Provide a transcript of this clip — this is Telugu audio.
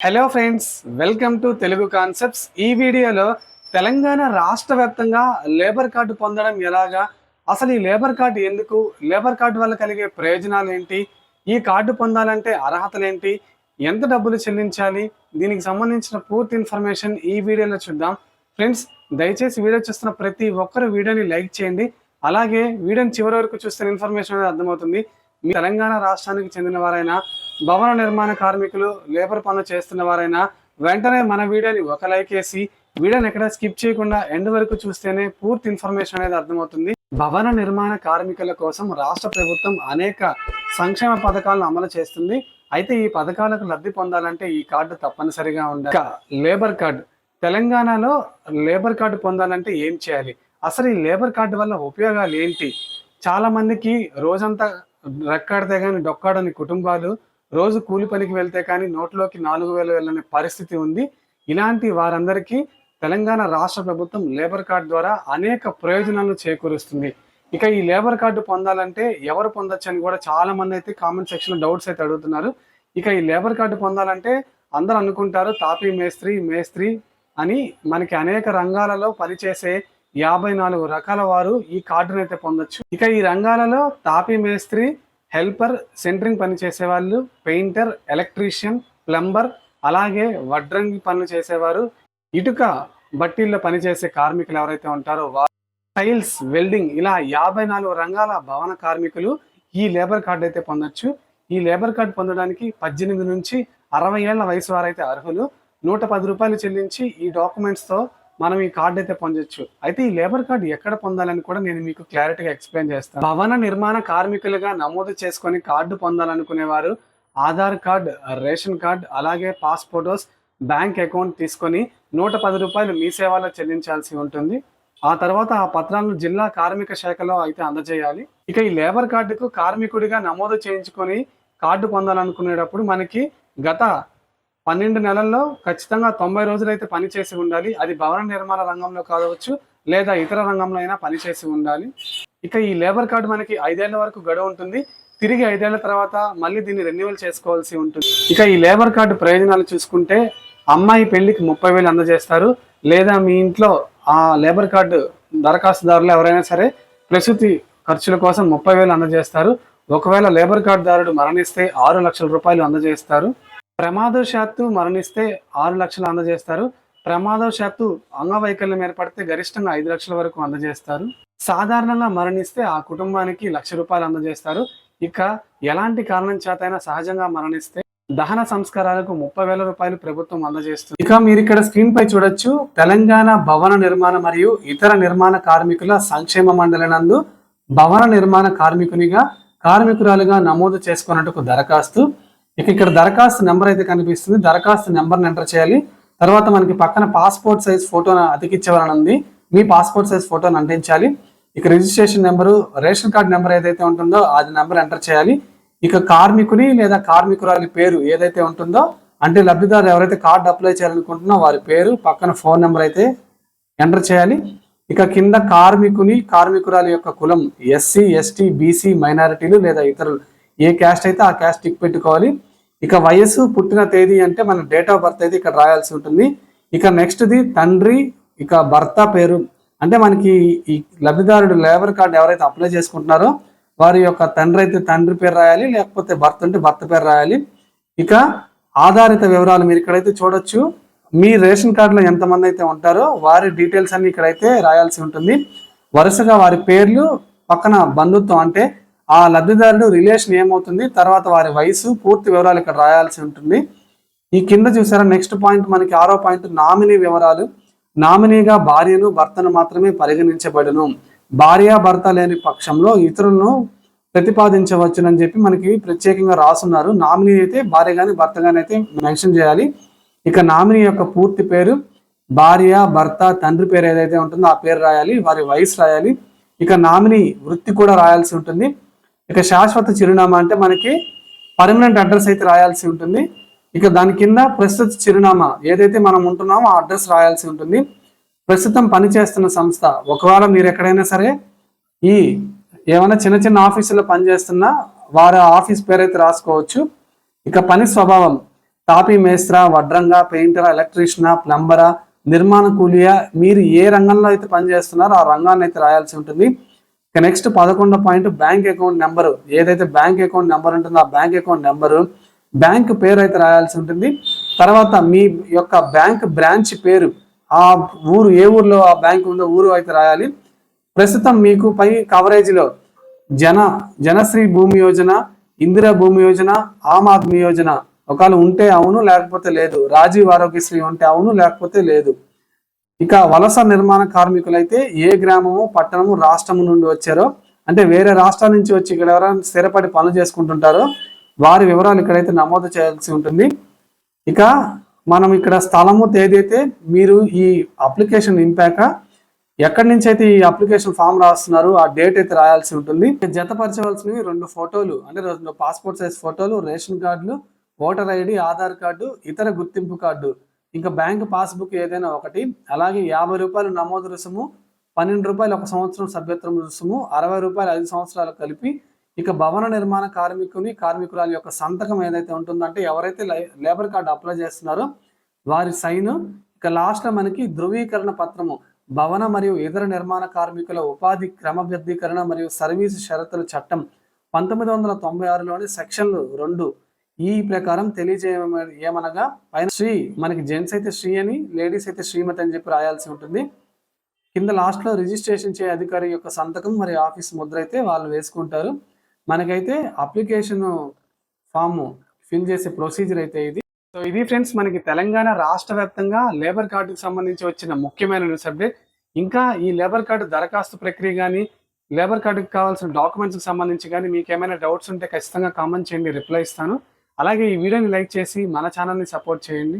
Hello friends welcome to Telugu concepts ఈ వీడియోలో తెలంగాణ రాష్ట్ర వ్యాప్తంగా లేబర్ కార్డు పొందడం ఎలాగా? అసలు ఈ లేబర్ కార్డు ఎందుకు? లేబర్ కార్డు వల్ల కలిగే ప్రయోజనాలు ఏంటి? ఈ కార్డు పొందాలంటే అర్హతలేంటి ఎంత డబ్బులు చెల్లించాలి? దీనికి సంబంధించిన పూర్తి ఇన్ఫర్మేషన్ ఈ వీడియోలో చూద్దాం. ఫ్రెండ్స్ దయచేసి వీడియో చూస్తున్న ప్రతి ఒక్కరు వీడియోని లైక్ చేయండి. అలాగే వీడియోని చివరి వరకు చూస్తున్న ఇన్ఫర్మేషన్ అనేది అర్థమవుతుంది. మీ తెలంగాణ రాష్ట్రానికి చెందిన వారైనా భవన నిర్మాణ కార్మికులు లేబర్ పనులు చేస్తున్న వారైనా వెంటనే మన వీడియోని ఒక లైక్ వేసి వీడియోని ఎక్కడ స్కిప్ చేయకుండా ఎండ్ వరకు చూస్తేనే పూర్తి ఇన్ఫర్మేషన్ అనేది అర్థమవుతుంది. భవన నిర్మాణ కార్మికుల కోసం రాష్ట్ర ప్రభుత్వం అనేక సంక్షేమ పథకాలను అమలు చేస్తుంది. అయితే ఈ పథకాలకు లబ్ధి పొందాలంటే ఈ కార్డు తప్పనిసరిగా ఉండాలి. Labour card. తెలంగాణలో లేబర్ కార్డు పొందాలంటే ఏం చేయాలి? అసలు ఈ లేబర్ కార్డు వల్ల ఉపయోగాలు ఏంటి? చాలా మందికి రోజంతా రెక్కాడితే కానీ డొక్కాడని కుటుంబాలు రోజు కూలి పనికి వెళ్తే కానీ నోట్లోకి నాలుగు వేలు వెళ్ళని పరిస్థితి ఉంది. ఇలాంటి వారందరికీ తెలంగాణ రాష్ట్ర ప్రభుత్వం లేబర్ కార్డు ద్వారా అనేక ప్రయోజనాలను చేకూరుస్తుంది. ఇక ఈ లేబర్ కార్డు పొందాలంటే ఎవరు పొందొచ్చు అని కూడా చాలా మంది అయితే కామెంట్ సెక్షన్ డౌట్స్ అయితే అడుగుతున్నారు. ఇక ఈ లేబర్ కార్డు పొందాలంటే అందరూ అనుకుంటారు తాపీ మేస్త్రి మేస్త్రి అని మనకి అనేక రంగాలలో పనిచేసే యాభై నాలుగు రకాల వారు ఈ కార్డునైతే పొందొచ్చు. ఇక ఈ రంగాలలో తాపీ మేస్త్రి హెల్పర్ సెంటరింగ్ పని చేసేవాళ్ళు పెయింటర్ ఎలక్ట్రీషియన్ ప్లంబర్ అలాగే వడ్రంగి పనులు చేసేవారు. ఇటుక బట్టీల్లో పనిచేసే కార్మికులు ఎవరైతే ఉంటారో వారు టైల్స్ వెల్డింగ్ ఇలా యాభై నాలుగు రంగాల భవన కార్మికులు ఈ లేబర్ కార్డు అయితే పొందొచ్చు. ఈ లేబర్ కార్డు పొందడానికి పద్దెనిమిది నుంచి అరవై ఏళ్ళ వయసు వారైతే అర్హులు. నూట పది రూపాయలు చెల్లించి ఈ డాక్యుమెంట్స్తో మనం ఈ కార్డు అయితే పొందొచ్చు. అయితే ఈ లేబర్ కార్డు ఎక్కడ పొందాలని కూడా నేను మీకు క్లారిటీగా ఎక్స్ప్లెయిన్ చేస్తాను. భవన నిర్మాణ కార్మికులుగా నమోదు చేసుకొని కార్డు పొందాలనుకునేవారు ఆధార్ కార్డ్ రేషన్ కార్డ్ అలాగే పాస్ ఫోటోస్ బ్యాంక్ అకౌంట్ తీసుకొని నూట పది రూపాయలు మీ సేవలో చెల్లించాల్సి ఉంటుంది. ఆ తర్వాత ఆ పత్రాలను జిల్లా కార్మిక శాఖలో అయితే అందజేయాలి. ఇక ఈ లేబర్ కార్డుకు కార్మికుడిగా నమోదు చేయించుకొని కార్డు పొందాలనుకునేటప్పుడు మనకి గత పన్నెండు నెలల్లో ఖచ్చితంగా తొంభై రోజులు అయితే పనిచేసి ఉండాలి. అది భవన నిర్మాణ రంగంలో కావచ్చు లేదా ఇతర రంగంలో అయినా పనిచేసి ఉండాలి. ఇక ఈ లేబర్ కార్డు మనకి ఐదేళ్ళ వరకు గడువు ఉంటుంది. తిరిగి ఐదేళ్ళ తర్వాత మళ్ళీ దీన్ని రెన్యువల్ చేసుకోవాల్సి ఉంటుంది. ఇక ఈ లేబర్ కార్డు ప్రయోజనాలు చూసుకుంటే అమ్మాయి పెళ్ళికి ముప్పై వేలు అందజేస్తారు. లేదా మీ ఇంట్లో ఆ లేబర్ కార్డు దరఖాస్తుదారులు ఎవరైనా సరే ప్రసూతి ఖర్చుల కోసం ముప్పై వేలు అందజేస్తారు. ఒకవేళ లేబర్ కార్డుదారుడు మరణిస్తే ఆరు లక్షల రూపాయలు అందజేస్తారు. ప్రమాదవశాత్తు మరణిస్తే ఆరు లక్షలు అందజేస్తారు. ప్రమాదవశాత్తు అంగవైకల్యం ఏర్పడితే గరిష్టంగా ఐదు లక్షల వరకు అందజేస్తారు. సాధారణంగా మరణిస్తే ఆ కుటుంబానికి లక్ష రూపాయలు అందజేస్తారు. ఇక ఎలాంటి కారణం చేతైనా సహజంగా మరణిస్తే దహన సంస్కారాలకు ముప్పై వేల రూపాయలు ప్రభుత్వం అందజేస్తుంది. ఇక మీరు ఇక్కడ స్క్రీన్ పై చూడొచ్చు తెలంగాణ భవన నిర్మాణ మరియు ఇతర నిర్మాణ కార్మికుల సంక్షేమ మండలి నందు భవన నిర్మాణ కార్మికునిగా కార్మికురాలుగా నమోదు చేసుకున్నట్టుకు దరఖాస్తు. ఇక ఇక్కడ దరఖాస్తు నెంబర్ అయితే కనిపిస్తుంది. దరఖాస్తు నెంబర్ని ఎంటర్ చేయాలి. తర్వాత మనకి పక్కన పాస్పోర్ట్ సైజ్ ఫోటోను అతికిచ్చేవాలని ఉంది. మీ పాస్పోర్ట్ సైజ్ ఫోటోని అంటించాలి. ఇక registration number ration card number ఏదైతే ఉంటుందో అది నెంబర్ ఎంటర్ చేయాలి. ఇక కార్మికుని లేదా కార్మికురాలి పేరు ఏదైతే ఉంటుందో అంటే లబ్ధిదారు ఎవరైతే కార్డు అప్లై చేయాలనుకుంటున్నా వారి పేరు పక్కన ఫోన్ నెంబర్ అయితే ఎంటర్ చేయాలి. ఇక కింద కార్మికుని కార్మికురాలి యొక్క కులం ఎస్సీ ఎస్టీ బీసీ మైనారిటీలు లేదా ఇతరులు ఏ క్యాస్ట్ అయితే ఆ క్యాస్ట్ టిక్ పెట్టుకోవాలి. ఇక వయసు పుట్టిన తేదీ అంటే మన డేట్ ఆఫ్ బర్త్ అయితే ఇక్కడ రాయాల్సి ఉంటుంది. ఇక నెక్స్ట్ది తండ్రి ఇక భర్త పేరు. అంటే మనకి ఈ లబ్ధిదారుడు లేబర్ కార్డు ఎవరైతే అప్లై చేసుకుంటున్నారో వారి యొక్క తండ్రి అయితే తండ్రి పేరు రాయాలి లేకపోతే భర్త ఉంటే భర్త పేరు రాయాలి. ఇక ఆధారిత వివరాలు మీరు ఇక్కడైతే చూడొచ్చు. మీ రేషన్ కార్డులో ఎంతమంది అయితే ఉంటారో వారి డీటెయిల్స్ అన్ని ఇక్కడైతే రాయాల్సి ఉంటుంది. వరుసగా వారి పేర్లు పక్కన బంధుత్వం అంటే ఆ లబ్ధిదారుడు రిలేషన్ ఏమవుతుంది? తర్వాత వారి వయసు పూర్తి వివరాలు ఇక్కడ రాయాల్సి ఉంటుంది. ఈ కింద చూసారా నెక్స్ట్ పాయింట్ మనకి ఆరో పాయింట్ నామినీ వివరాలు. నామినీగా భార్యను భర్తను మాత్రమే పరిగణించబడును. భార్య భర్త లేని పక్షంలో ఇతరులను ప్రతిపాదించవచ్చునని చెప్పి మనకి ప్రత్యేకంగా రాసున్నారు. నామినీ అయితే భార్య కానీ భర్త కానీ అయితే మెన్షన్ చేయాలి. ఇక నామినీ యొక్క పూర్తి పేరు భార్య భర్త తండ్రి పేరు ఏదైతే ఉంటుందో ఆ పేరు రాయాలి. వారి వయసు రాయాలి. ఇక నామినీ వృత్తి కూడా రాయాల్సి ఉంటుంది. ఇక శాశ్వత చిరునామా అంటే మనకి పర్మనెంట్ అడ్రస్ అయితే రాయాల్సి ఉంటుంది. ఇక దాని కింద ప్రస్తుత చిరునామా ఏదైతే మనం ఉంటున్నామో ఆ అడ్రస్ రాయాల్సి ఉంటుంది. ప్రస్తుతం పనిచేస్తున్న సంస్థ ఒకవేళ మీరు ఎక్కడైనా సరే ఈ ఏమైనా చిన్న చిన్న ఆఫీసులో పనిచేస్తున్నా వారి ఆఫీస్ పేరు అయితే రాసుకోవచ్చు. ఇక పని స్వభావం టాపీ మేస్త్రా వడ్రంగా పెయింటరా ఎలక్ట్రీషియనా ప్లంబరా నిర్మాణ కూలియా మీరు ఏ రంగంలో అయితే పనిచేస్తున్నారో ఆ రంగాన్ని అయితే రాయాల్సి ఉంటుంది. నెక్స్ట్ పదకొండో పాయింట్ బ్యాంక్ అకౌంట్ నెంబరు ఏదైతే బ్యాంక్ అకౌంట్ నెంబర్ ఉంటుందో ఆ బ్యాంక్ అకౌంట్ నెంబరు బ్యాంక్ పేరు అయితే రాయాల్సి ఉంటుంది. తర్వాత మీ యొక్క బ్యాంక్ బ్రాంచ్ పేరు ఆ ఊరు ఏ ఊర్లో ఆ బ్యాంక్ ఉందో ఊరు అయితే రాయాలి. ప్రస్తుతం మీకు పై కవరేజ్లో జన జనశ్రీ భూమి యోజన ఇందిరా భూమి యోజన ఆమ్ ఆద్మీ యోజన. ఒకవేళ ఉంటే అవును లేకపోతే లేదు. రాజీవ్ ఆరోగ్యశ్రీ ఉంటే అవును లేకపోతే లేదు. ఇక వలస నిర్మాణ కార్మికులైతే ఏ గ్రామము పట్టణము రాష్ట్రము నుండి వచ్చారో అంటే వేరే రాష్ట్రాల నుంచి వచ్చి ఇక్కడ ఎవరైనా స్థిరపడి పనులు చేసుకుంటుంటారో వారి వివరాలు ఇక్కడైతే నమోదు చేయాల్సి ఉంటుంది. ఇక మనం ఇక్కడ స్థలము తేదైతే మీరు ఈ అప్లికేషన్ నింపాక ఎక్కడి నుంచి అయితే ఈ అప్లికేషన్ ఫామ్ రాస్తున్నారు ఆ డేట్ అయితే రాయాల్సి ఉంటుంది. జతపరచవలసినవి రెండు ఫోటోలు అంటే రెండు పాస్పోర్ట్ సైజ్ ఫోటోలు రేషన్ కార్డులు ఓటర్ ఐడి ఆధార్ కార్డు ఇతర గుర్తింపు కార్డు ఇంకా బ్యాంక్ పాస్బుక్ ఏదైనా ఒకటి అలాగే యాభై రూపాయలు నమోదు రుసుము పన్నెండు రూపాయలు ఒక సంవత్సరం సభ్యత్వం రుసుము అరవై రూపాయలు ఐదు సంవత్సరాలు కలిపి ఇక భవన నిర్మాణ కార్మికుని కార్మికురాల యొక్క సంతకం ఏదైతే ఉంటుందంటే ఎవరైతే లేబర్ కార్డు అప్లై చేస్తున్నారో వారి సైన్ ఇక లాస్ట్లో మనకి ధృవీకరణ పత్రము భవన మరియు ఇతర నిర్మాణ కార్మికుల ఉపాధి క్రమబద్ధీకరణ మరియు సర్వీసు షరతుల చట్టం పంతొమ్మిది వందల తొంభై ఆరులోని సెక్షన్లు రెండు ఈ ప్రకారం తెలియజేయ ఏమనగా పైన శ్రీ మనకి జెంట్స్ అయితే శ్రీ అని లేడీస్ అయితే శ్రీమతి అని చెప్పి రాయాల్సి ఉంటుంది. కింద లాస్ట్లో రిజిస్ట్రేషన్ చేయ అధికారి యొక్క సంతకం మరి ఆఫీస్ ముద్ర అయితే వాళ్ళు వేసుకుంటారు. మనకైతే అప్లికేషన్ ఫామ్ ఫిల్ చేసే ప్రొసీజర్ అయితే ఇది. సో ఇది ఫ్రెండ్స్ మనకి తెలంగాణ రాష్ట్ర వ్యాప్తంగా లేబర్ కార్డుకు సంబంధించి వచ్చిన ముఖ్యమైన న్యూస్ అప్డేట్ ఇంకా ఈ లేబర్ కార్డు దరఖాస్తు ప్రక్రియ కానీ లేబర్ కార్డుకి కావాల్సిన డాక్యుమెంట్స్కి సంబంధించి కానీ మీకు ఏమైనా డౌట్స్ ఉంటే ఖచ్చితంగా కామెంట్ చేయండి రిప్లై ఇస్తాను. అలాగే ఈ వీడియోని లైక్ చేసి మన ఛానల్ని సపోర్ట్ చేయండి.